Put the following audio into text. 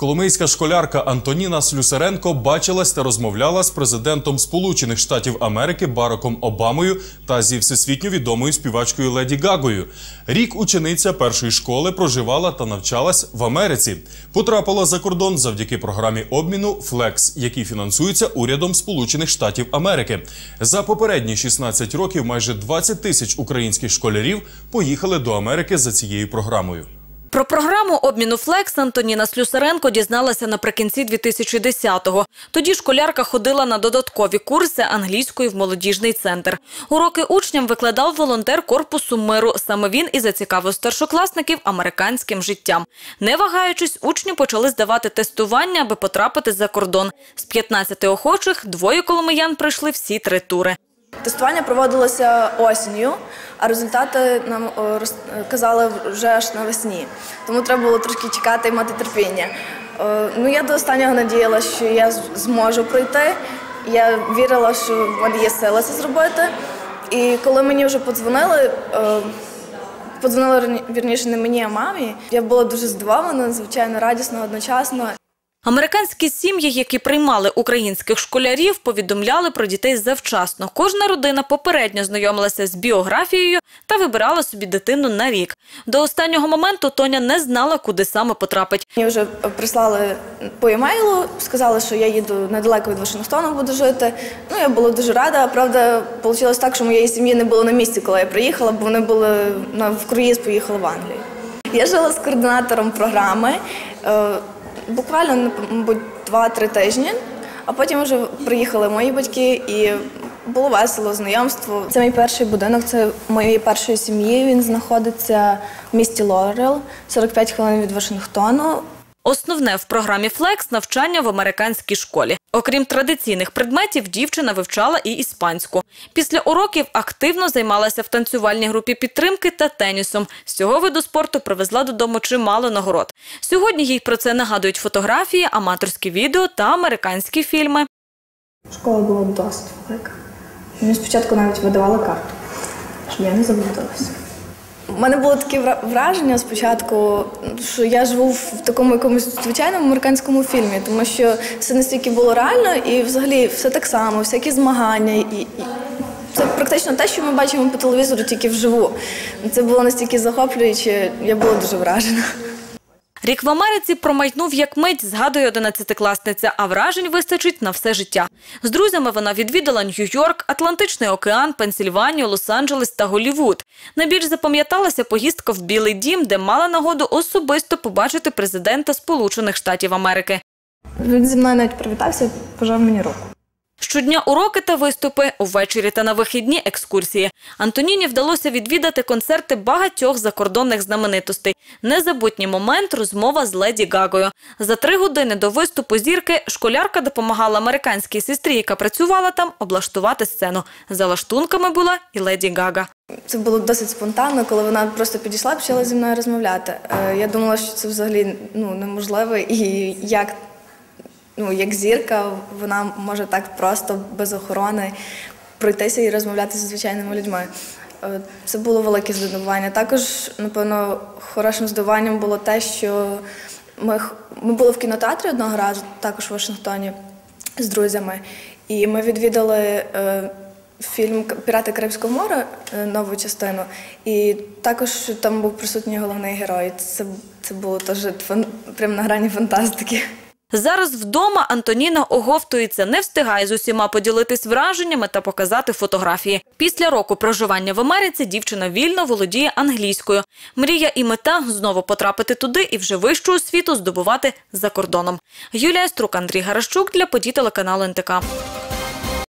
Коломийська школярка Антоніна Слюсаренко бачилась та розмовляла з президентом Сполучених Штатів Америки Бараком Обамою та зі всесвітньо відомою співачкою Леді Гагою. Рік учениця першої школи проживала та навчалась в Америці. Потрапила за кордон завдяки програмі обміну Флекс, який фінансується урядом Сполучених Штатів Америки. За попередні 16 років майже 20 тисяч українських школярів поїхали до Америки за цією програмою. Про програму обміну Флекс Антоніна Слюсаренко дізналася наприкінці 2010-го. Тоді школярка ходила на додаткові курси англійської в молодіжний центр. Уроки учням викладав волонтер корпусу миру. Саме він і зацікавив старшокласників американським життям. Не вагаючись, учні почали здавати тестування, аби потрапити за кордон. З 15 охочих двоє коломиян пройшли всі три тури. Тестування проводилося осінню, а результати нам казали вже аж навесні. Тому треба було трошки чекати і мати терпіння. Ну, я до останнього надіялася, що я зможу пройти. Я вірила, що в мене є сила це зробити. І коли мені вже подзвонили, подзвонили вірніше не мені, а мамі, я була дуже здивована, звичайно, радісна одночасно. Американські сім'ї, які приймали українських школярів, повідомляли про дітей завчасно. Кожна родина попередньо знайомилася з біографією та вибирала собі дитину на рік. До останнього моменту Тоня не знала, куди саме потрапить. Мені вже прислали по емейлу, сказали, що я їду недалеко від Вашингтону, буду жити. Ну, я була дуже рада. Правда, вийшло так, що моєї сім'ї не було на місці, коли я приїхала, бо вони були на в круїз, поїхали в Англію. Я жила з координатором програми е, буквально, мабуть, 2-3 тижні, а потім вже приїхали мої батьки і. Було весело, знайомство. Це мій перший будинок, це моєї першої сім'ї. Він знаходиться в місті Лорел, 45 хвилин від Вашингтону. Основне в програмі Флекс навчання в американській школі. Окрім традиційних предметів, дівчина вивчала і іспанську. Після уроків активно займалася в танцювальній групі підтримки та тенісом. З цього виду спорту привезла додому чимало нагород. Сьогодні їй про це нагадують фотографії, аматорські відео та американські фільми. Школа була досить велика. Мені спочатку навіть видавали карту, щоб я не заблудилася. У мене було таке враження спочатку, що я живу в такому якомусь звичайному американському фільмі, тому що все настільки було реально і взагалі все так само, всякі змагання. І, і це практично те, що ми бачимо по телевізору, тільки вживу. Це було настільки захоплююче, я була дуже вражена. Рік в Америці промайнув як мить, згадує одинадцятикласниця, а вражень вистачить на все життя. З друзями вона відвідала Нью-Йорк, Атлантичний океан, Пенсільванію, Лос-Анджелес та Голлівуд. Найбільш запам'яталася поїздка в Білий дім, де мала нагоду особисто побачити президента Сполучених Штатів Америки. Він зі мною навіть привітався, пожав мені руку. Щодня уроки та виступи, увечері та на вихідні екскурсії. Антоніні вдалося відвідати концерти багатьох закордонних знаменитостей. Незабутній момент – розмова з Леді Гагою. За три години до виступу зірки школярка допомагала американській сестрі, яка працювала там, облаштувати сцену. За лаштунками була і Леді Гага. Це було досить спонтанно, коли вона просто підійшла почала зі мною розмовляти. Е, Я думала, що це взагалі ну, неможливо, і як, ну, як зірка вона може так просто без охорони пройтися і розмовляти зі звичайними людьми. Е, Це було велике здивування. Також, напевно, хорошим здивуванням було те, що ми, ми були в кінотеатрі одного разу, також в Вашингтоні, з друзями, і ми відвідали. е, фільм Пірати Карибського моря е, нову частину. І також там був присутній головний герой. Це, це було теж фан, прямо на грані фантастики. Зараз вдома Антоніна оговтується, не встигає з усіма поділитись враженнями та показати фотографії. Після року проживання в Америці дівчина вільно володіє англійською. Мрія і мета знову потрапити туди і вже вищу освіту здобувати за кордоном. Юлія Струк, Андрій Гарашчук для подій телеканалу НТК.